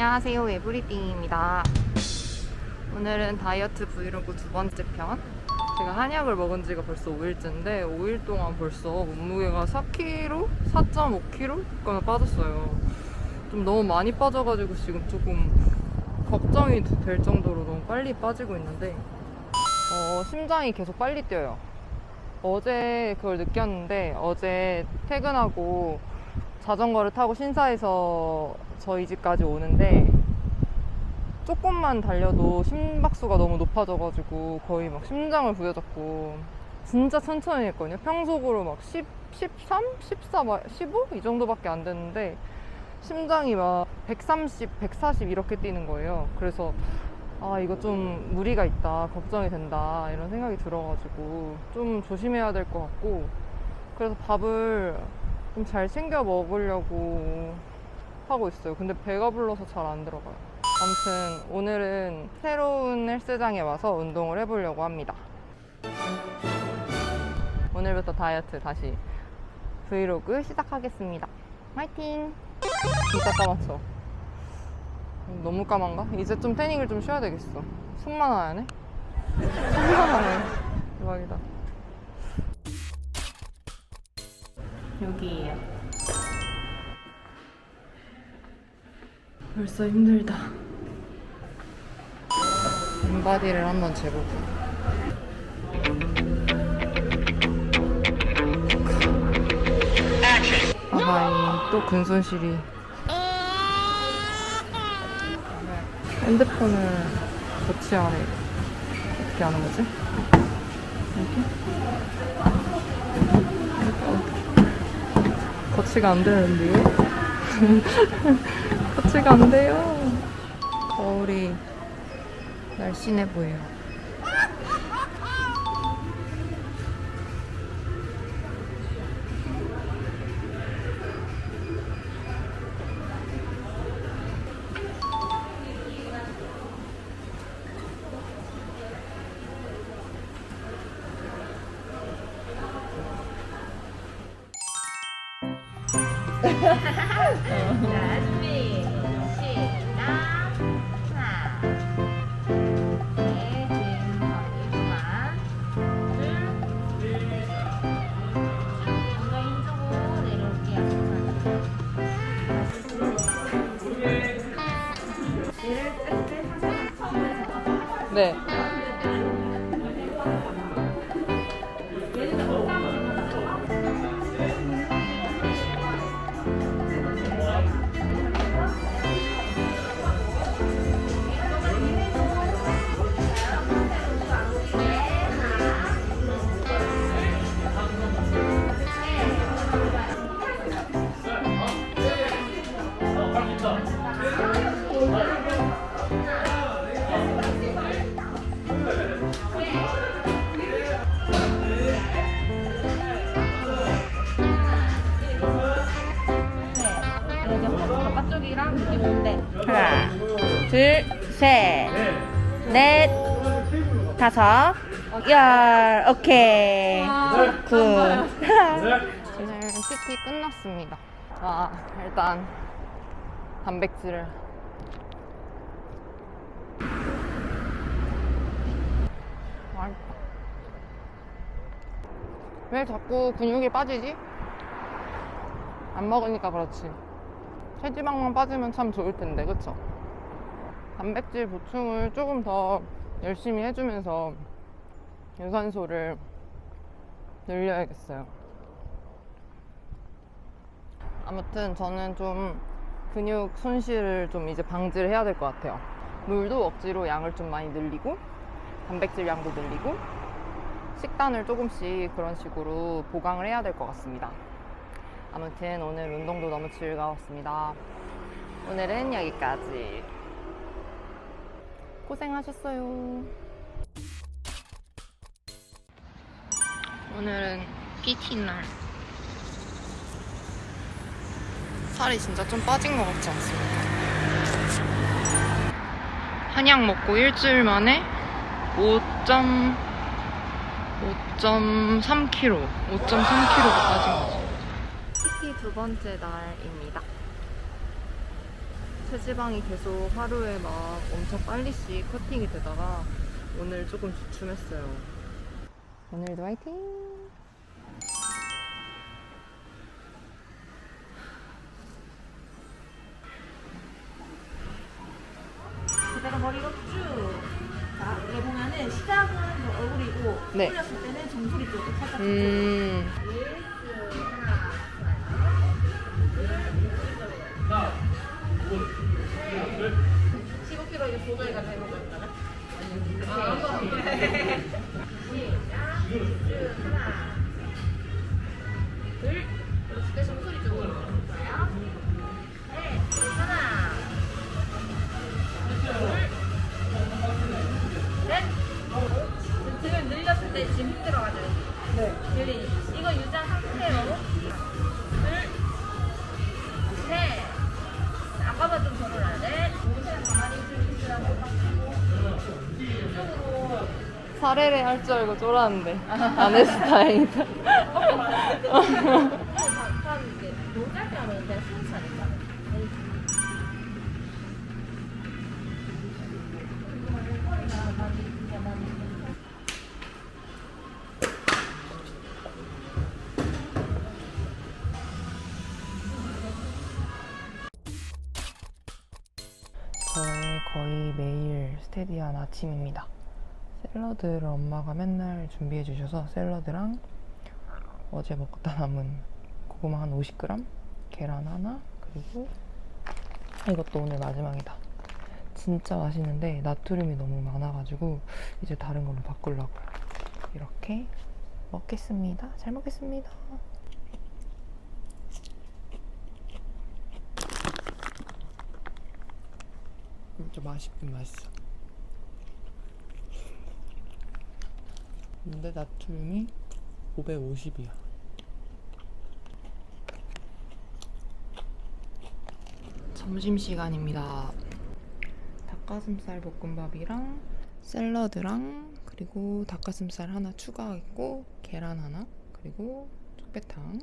안녕하세요 에브리띵입니다. 오늘은 다이어트 브이로그 두 번째 편. 제가 한약을 먹은 지가 벌써 5일째인데 5일 동안 벌써 몸무게가 4kg? 4.5kg까지 빠졌어요. 좀 너무 많이 빠져가지고 지금 조금 걱정이 될 정도로 너무 빨리 빠지고 있는데 어, 심장이 계속 빨리 뛰어요. 어제 그걸 느꼈는데 어제 퇴근하고 자전거를 타고 신사에서 저희 집까지 오는데 조금만 달려도 심박수가 너무 높아져가지고 거의 막 심장을 부여잡고 진짜 천천히 했거든요. 평소로 막 10, 13, 14, 막 15? 이 정도밖에 안 됐는데 심장이 막 130, 140 이렇게 뛰는 거예요. 그래서 아 이거 좀 무리가 있다, 걱정이 된다 이런 생각이 들어가지고 좀 조심해야 될 것 같고 그래서 밥을 좀 잘 챙겨 먹으려고 하고 있어요. 근데 배가 불러서 잘 안 들어가요. 아무튼 오늘은 새로운 헬스장에 와서 운동을 해보려고 합니다. 오늘부터 다이어트 다시 브이로그 시작하겠습니다. 화이팅! 진짜 까맣죠? 너무 까만가? 이제 좀 태닝을 좀 쉬어야 되겠어. 손만 하네? 손만 하네. 대박이다. 여기에요. 벌써 힘들다. 인바디를 한번 재보고. 아하이, 또 근손실이. 핸드폰을 거치 안에 어떻게 하는 거지? 거치가 안 되는데요? 거치가 안 돼요. 거울이 날씬해 보여요. 자, 준비. 시작. 하나. 네, 지금 그만. 둘. 엉덩이 힘주고 내려올게요. 얘를. 네, 셋, 넷, 다섯, 열, 오케이. 굿. 오늘 PT 끝났습니다. 아, 일단 단백질을 맛있다. 왜 자꾸 근육이 빠지지? 안 먹으니까 그렇지. 체지방만 빠지면 참 좋을 텐데, 그쵸? 단백질 보충을 조금 더 열심히 해주면서 유산소를 늘려야겠어요. 아무튼 저는 좀 근육 손실을 좀 이제 방지를 해야 될 것 같아요. 물도 억지로 양을 좀 많이 늘리고 단백질 양도 늘리고 식단을 조금씩 그런 식으로 보강을 해야 될 것 같습니다. 아무튼 오늘 운동도 너무 즐거웠습니다. 오늘은 여기까지. 고생하셨어요. 오늘은 PT 날. 살이 진짜 좀 빠진 것 같지 않습니까? 한약 먹고 일주일 만에 5.3kg, 5.3kg가 빠진 거죠. PT 두 번째 날입니다. 체지방이 계속 하루에 막 엄청 빨리씩 커팅이 되다가 오늘 조금 주춤했어요. 오늘도 화이팅! 그대로 머리 이렇게 쭉. 자, 여기 보면은 시작은 저 얼굴이고 네. 올렸을 때는 정수리 쪽으로 살짝 음, 이게 조절가 되는 거잖아. 등을 늘렸을 때 지금 힘들어가지고. 네. 유리, 이거 사례를 할 줄 알고 쫄았는데 안 해서 다행이다. 저의 거의 매일 스테디한 아침입니다. 샐러드를 엄마가 맨날 준비해 주셔서 샐러드랑 어제 먹다 남은 고구마 한 50g, 계란 하나, 그리고 이것도 오늘 마지막이다. 진짜 맛있는데 나트륨이 너무 많아가지고 이제 다른 걸로 바꾸려고요. 이렇게 먹겠습니다. 잘 먹겠습니다. 진짜 맛있긴 맛있어. 근데 나트륨이 550이야. 점심시간입니다. 닭가슴살 볶음밥이랑 샐러드랑 그리고 닭가슴살 하나 추가했고 계란 하나 그리고 쪽배탕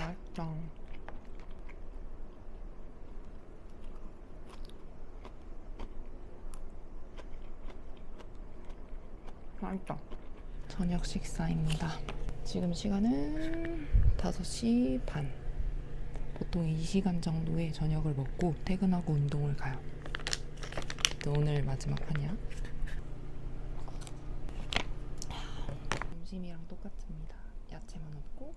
맛있다. 맛있다. 저녁 식사입니다. 지금 시간은 5시 반. 보통 이 시간 정도에 저녁을 먹고 퇴근하고 운동을 가요. 또 오늘 마지막 판이야. 점심이랑 똑같습니다. 야채만 없고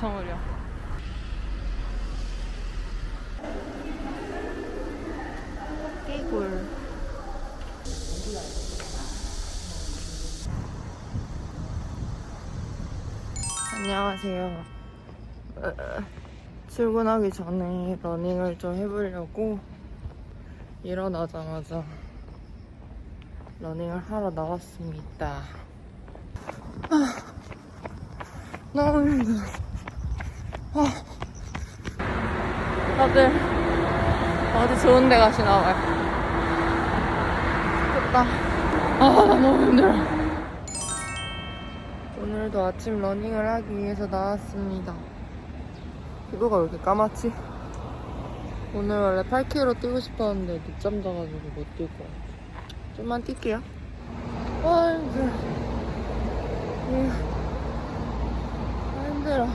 흐려. 깨굴. 안녕하세요. 어, 출근하기 전에 러닝을 좀 해보려고 일어나자마자 러닝을 하러 나왔습니다. 아, 너무 힘들어. 아, 다들 어디 좋은 데 가시나 봐요. 좋겠다. 아, 나 너무 힘들어. 오늘도 아침 러닝을 하기 위해서 나왔습니다. 피부가 왜 이렇게 까맣지? 오늘 원래 8km 뛰고 싶었는데 늦잠 자가지고 못 뛸 것 같아. 좀만 뛸게요. 아, 힘들어. 음. 아, 힘들어.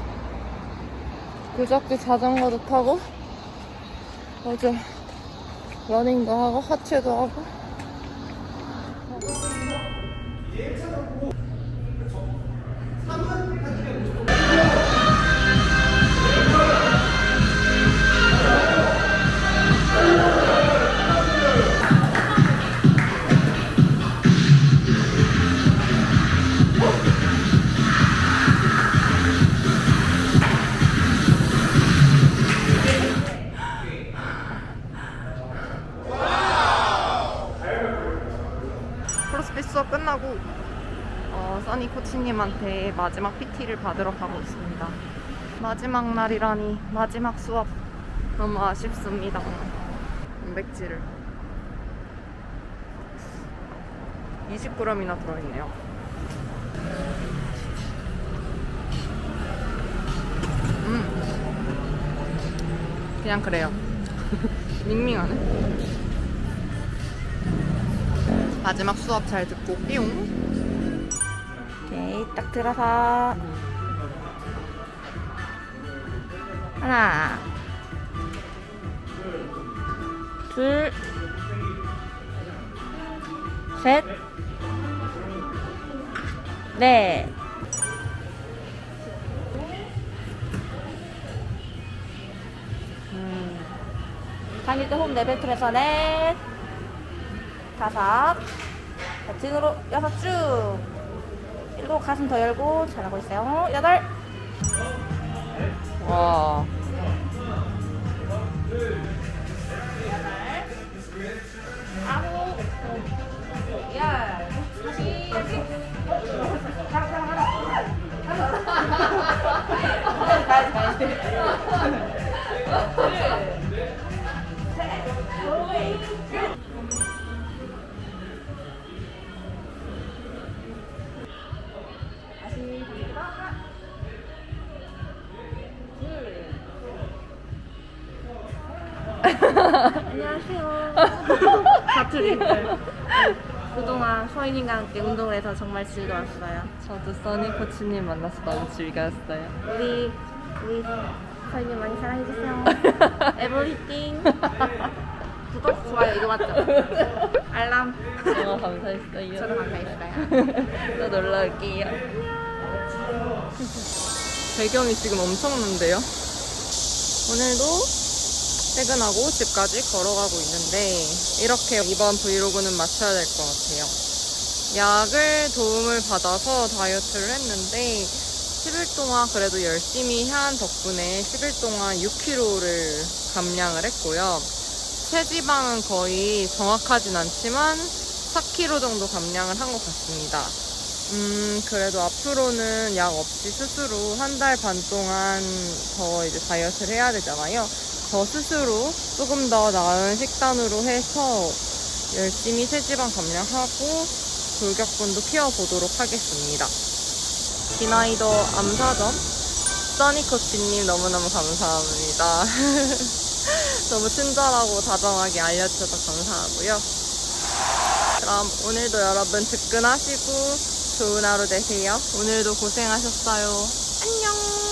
그저께 자전거도 타고, 어제 러닝도 하고 하체도 하고. 코치님한테 마지막 PT를 받으러 가고 있습니다. 마지막 날이라니 마지막 수업 너무 아쉽습니다. 단백질을 20g이나 들어있네요. 음, 그냥 그래요. 밍밍하네. 마지막 수업 잘 듣고 삐용. 딱 들어서. 하나. 둘. 셋. 넷. 음. 때 호흡 네배틀에서 넷. 다섯. 자, 등으로 여섯 쭉. 일곱 가슴 더 열고 잘하고 있어요. 여덟. 와. 안녕하세요. 사투리들. 그동안 서인님과 함께 운동을 해서 정말 즐거웠어요. 저도 써니 코치님 만나서 너무 즐거웠어요. 우리 우리 서인님 많이 사랑해주세요. 에브리띵. 구독, 좋아요 이거 맞죠? 알람. 너무 감사했어요. 저도 감사했어요. 또 놀러 올게요. 배경이 지금 엄청난데요? 오늘도 퇴근하고 집까지 걸어가고 있는데 이렇게 이번 브이로그는 마쳐야 될 것 같아요. 약을 도움을 받아서 다이어트를 했는데 10일 동안 그래도 열심히 한 덕분에 10일 동안 6kg를 감량을 했고요. 체지방은 거의 정확하진 않지만 4kg 정도 감량을 한 것 같습니다. 음, 그래도 앞으로는 약 없이 스스로 한 달 반 동안 더 이제 다이어트를 해야 되잖아요. 저 스스로 조금 더 나은 식단으로 해서 열심히 체지방 감량하고 골격근도 키워보도록 하겠습니다. 기나이더 암사점 써니코치님 너무너무 감사합니다. 너무 친절하고 다정하게 알려주셔서 감사하고요. 그럼 오늘도 여러분 득근하시고 좋은 하루 되세요. 오늘도 고생하셨어요. 안녕!